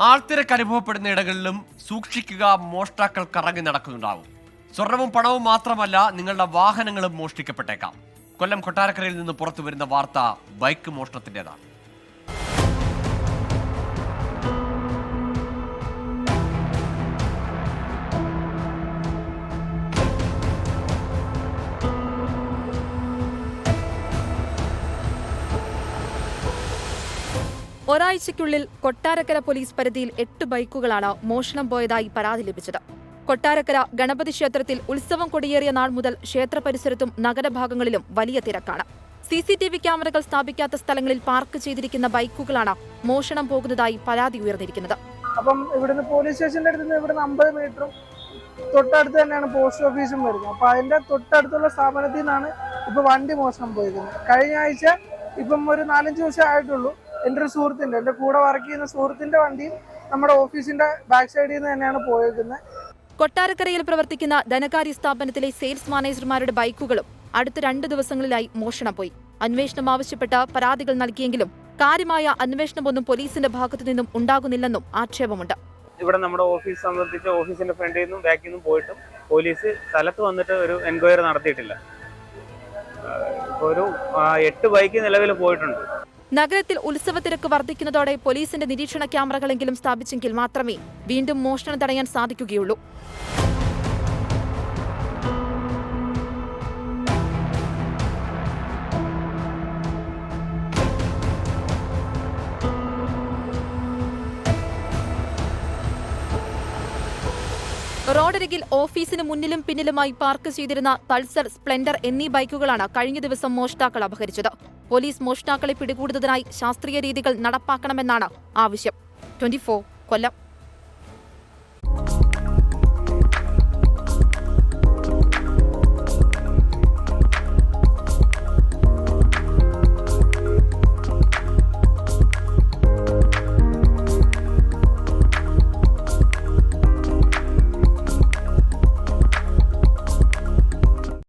ആൾത്തിരക്ക് അനുഭവപ്പെടുന്ന ഇടങ്ങളിലും സൂക്ഷിക്കുക മോഷ്ടാക്കൾ കറങ്ങി നടക്കുന്നുണ്ടാവും. സ്വർണവും പണവും മാത്രമല്ല നിങ്ങളുടെ വാഹനങ്ങളും മോഷ്ടിക്കപ്പെട്ടേക്കാം. കൊല്ലം കൊട്ടാരക്കരയിൽ നിന്ന് പുറത്തു വരുന്ന വാർത്ത ബൈക്ക് മോഷണത്തിന്റെതാണ്. ഒരാഴ്ചയ്ക്കുള്ളിൽ കൊട്ടാരക്കര പോലീസ് പരിധിയിൽ എട്ട് ബൈക്കുകളാണ് മോഷണം പോയതായി പരാതി ലഭിച്ചത്. കൊട്ടാരക്കര ഗണപതി ക്ഷേത്രത്തിൽ ഉത്സവം കൊടിയേറിയ നാൾ മുതൽ ക്ഷേത്ര പരിസരത്തും നഗരഭാഗങ്ങളിലും വലിയ തിരക്കാണ്. സി സി ടി വി ക്യാമറകൾ സ്ഥാപിക്കാത്ത സ്ഥലങ്ങളിൽ പാർക്ക് ചെയ്തിരിക്കുന്ന ബൈക്കുകളാണ് മോഷണം പോകുന്നതായി പരാതി ഉയർന്നിരിക്കുന്നത്. അപ്പം ഇവിടുന്ന് പോലീസ് സ്റ്റേഷന്റെ അടുത്ത് നിന്ന് ഇവിടുന്ന് അമ്പത് മീറ്ററും തൊട്ടടുത്ത് തന്നെയാണ് പോസ്റ്റ് ഓഫീസും വരുന്നത്. അപ്പൊ അതിന്റെ തൊട്ടടുത്തുള്ള സ്ഥാപനത്തിൽ നിന്നാണ് ഇപ്പൊ വണ്ടി മോഷണം പോയിരിക്കുന്നത്. കഴിഞ്ഞ ആഴ്ച ഇപ്പം ഒരു നാലഞ്ച് ദിവസം ആയിട്ടുള്ളൂ. എന്റെ ഒരു സുഹൃത്തിന്റെ എന്റെ കൂടെ വർക്ക് ചെയ്യുന്ന സുഹൃത്തിന്റെ വണ്ടിയും നമ്മുടെ ഓഫീസിന്റെ ബാക്ക് സൈഡിൽ നിന്ന് തന്നെയാണ് പോയേക്കുന്നത്. കൊട്ടാരക്കരയിൽ പ്രവർത്തിക്കുന്ന ധനകാര്യ സ്ഥാപനത്തിലെ സെയിൽസ് മാനേജർമാരുടെ ബൈക്കുകളും അടുത്ത രണ്ട് ദിവസങ്ങളിലായി മോഷണം പോയി. അന്വേഷണം ആവശ്യപ്പെട്ട പരാതികൾ നൽകിയെങ്കിലും കാര്യമായ അന്വേഷണമൊന്നും പോലീസിന്റെ ഭാഗത്തു നിന്നും ഉണ്ടാകുന്നില്ലെന്നും ആക്ഷേപമുണ്ട്. ഇവിടെ നമ്മുടെ ഓഫീസ് സംബന്ധിച്ച് ഓഫീസിന്റെ ഫ്രണ്ടിൽ നിന്നും ബാക്കിൽ നിന്നും പോയിട്ടും പോലീസ് സ്ഥലത്ത് വന്നിട്ട് ഒരു എൻക്വയറി നടത്തിയിട്ടില്ല. ഒരു എട്ട് ബൈക്ക് നിലവിൽ പോയിട്ടുണ്ട്. നഗരത്തിൽ ഉത്സവത്തിരക്ക് വർദ്ധിക്കുന്നതോടെ പോലീസിന്റെ നിരീക്ഷണ ക്യാമറകളെങ്കിലും സ്ഥാപിച്ചെങ്കിൽ മാത്രമേ വീണ്ടും മോഷണം തടയാൻ സാധിക്കുകയുള്ളൂ. റോഡരികിൽ ഓഫീസിന് മുന്നിലും പിന്നിലുമായി പാർക്ക് ചെയ്തിരുന്ന പൾസർ സ്പ്ലെൻഡർ എന്നീ ബൈക്കുകളാണ് കഴിഞ്ഞ ദിവസം മോഷ്ടാക്കൾ അപഹരിച്ചത്. പോലീസ് മോഷ്ടാക്കളെ പിടികൂടുന്നതിനായി ശാസ്ത്രീയ രീതികൾ നടപ്പാക്കണമെന്നാണ് ആവശ്യം. ട്വന്റി കൊല്ലം.